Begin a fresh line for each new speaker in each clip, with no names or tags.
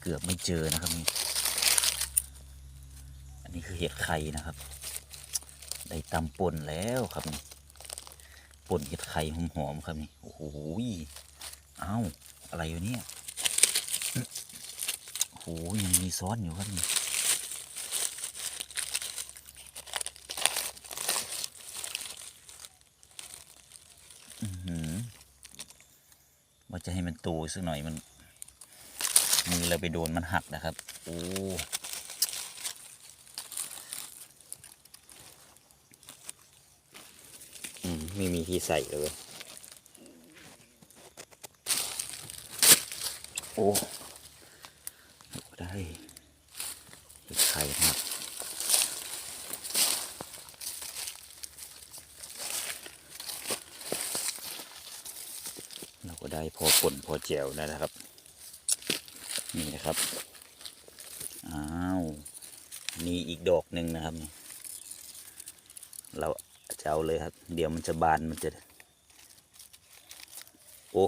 เกือบไม่เจอนะครับนี่อันนี้คือเห็ดไข่นะครับ ได้ตำป่นแล้วครับนี่ป่นเห็ดไข่หอมๆครับนี่โอ้โหเอ้าอะไรอยู่เนี่ยโอ้โหยังมีซ้อนอยู่ครับนี่อื้อหือว่าจะให้มันโตสักหน่อยมัน มือเราไปโดนมันหักนะครับ โอ้อืมไม่มีที่ใส่เลย โอ้ได้เห็ดไข่นะครับเราก็ได้พอป่นพอแจวแล้วนะครับ นี่นะครับ อ้าวมีอีกดอกหนึ่งนะครับ เราจะเอาเลยครับ เดี๋ยวมันจะบานมันจะ โอ้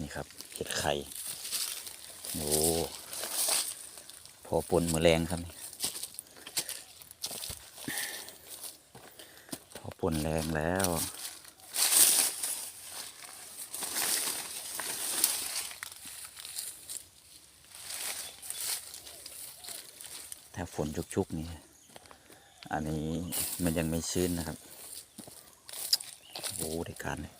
นี่ครับ เห็ดไข่ โอ้ พอปนมือแรงครับนี่พอปนแรงแล้วถ้าฝนชุกๆนี่ อันนี้มันยังไม่ชื้นนะครับ โอ้ได้การเลย